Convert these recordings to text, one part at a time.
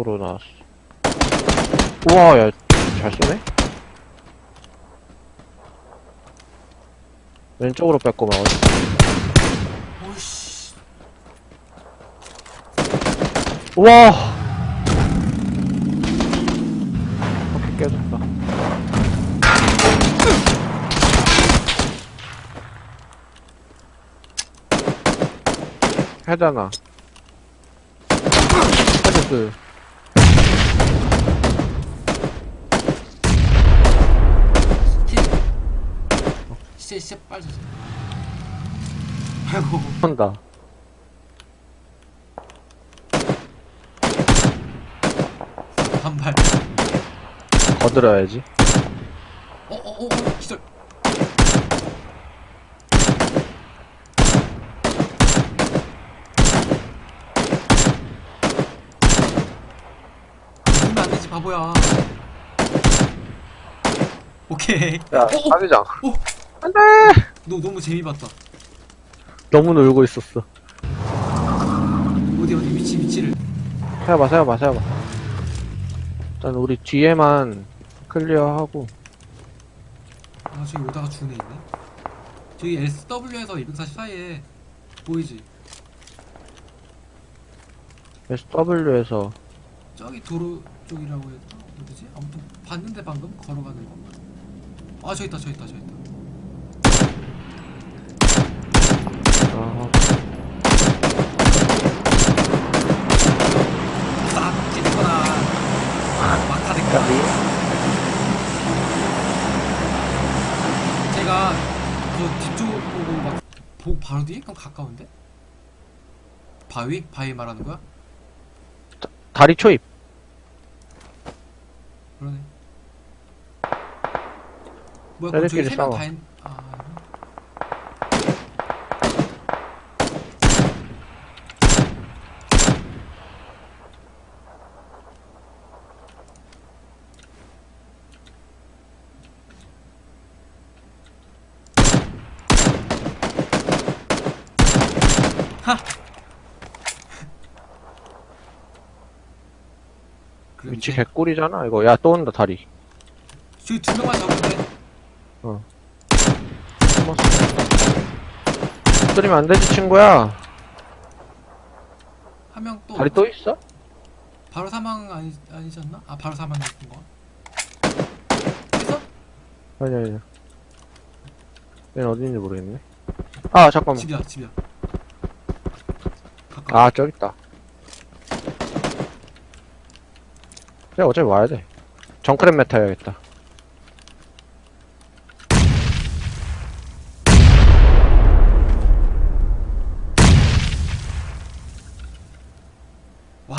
으로 나왔어. 우와, 야, 잘 쏘네? 왼쪽으로 뺏고 막, 오이씨. 우와! 바퀴 깨졌다. 해잖아. 헤드 시체 빠졌어. 아이고. 한다. 한 발. 거들어야지. 어, 어, 어, 어, 기절. 누르면 안 되지, 바보야. 오케이. 야, 어, 어, 사기장. 어. 안 돼! 너 너무 재미 봤다. 너무 놀고 있었어. 어디, 어디, 위치, 위치를. 세워봐, 세워봐, 세워봐. 일단 우리 뒤에만 클리어하고. 아, 저기 오다가 준애 있네. 저기 SW에서 240 사이에 보이지? SW에서 저기 도로 쪽이라고 해야 되나? 어디지? 아무튼 봤는데 방금 걸어가는 거. 아, 저기 있다, 저기 있다, 저기 있다. 아, 싹 찌르거나 막타든가. 제가 그 뒤쪽 보고 막 보고 바로 뒤에? 그럼 가까운데? 바위? 바위 말하는 거야? 다리 초입. 그러네. 뭐야, 그럼 저기 세명 싸워. 다 있... 아... 하! 그럼 위치 이제 개꿀이잖아, 이거. 야, 또 온다, 다리. 저기 두 명만 잡으면 돼. 때리면 안 되지, 친구야. 한 명 또. 다리 또 있어? 바로 사망 아니, 아니셨나? 아, 바로 사망이었던 거. 있어? 아니, 아니. 얘는 어딘지 모르겠네. 아, 잠깐만. 집이야, 집이야. 아, 저기 있다. 내가 어차피 와야 돼. 정크랩 메타 해야겠다. 와.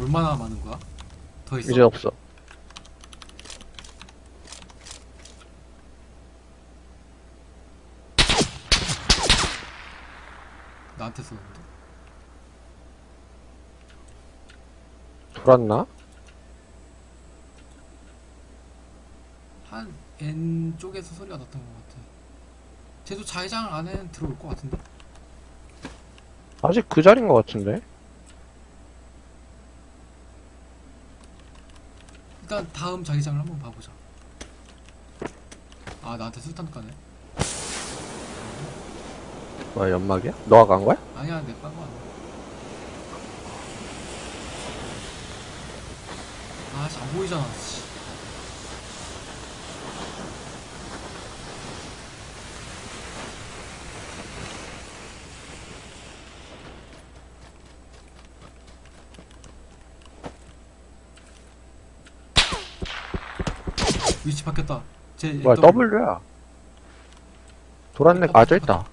얼마나 많은 거야? 더 있어? 이제 없어. 나한테 쏘는데? 돌았나? 한 N 쪽에서 소리가 났던 것 같아. 쟤도 자회장 안에 들어올 것 같은데? 아직 그 자리인 것 같은데? 일단 다음 자기장을 한번 봐보자. 아 나한테 술탄 까네. 뭐야, 연막이야? 너가 간 거야? 아니야 내 딴거 아니야. 아씨 안 보이잖아. 씨. 위치 바뀌었다. 제 뭐야, W야. 돌았네. 아, 저 있다.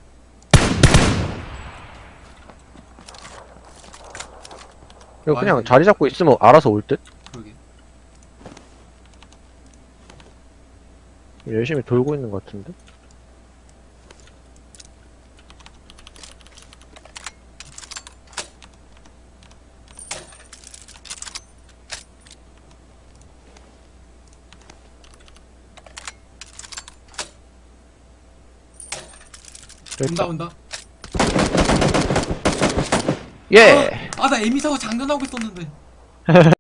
이거 그냥 아니. 자리 잡고 있으면 알아서 올 듯? 그러게. 열심히 돌고 있는 것 같은데? 온다 온다 예! 아나 에미 사고 장전하고 있었는데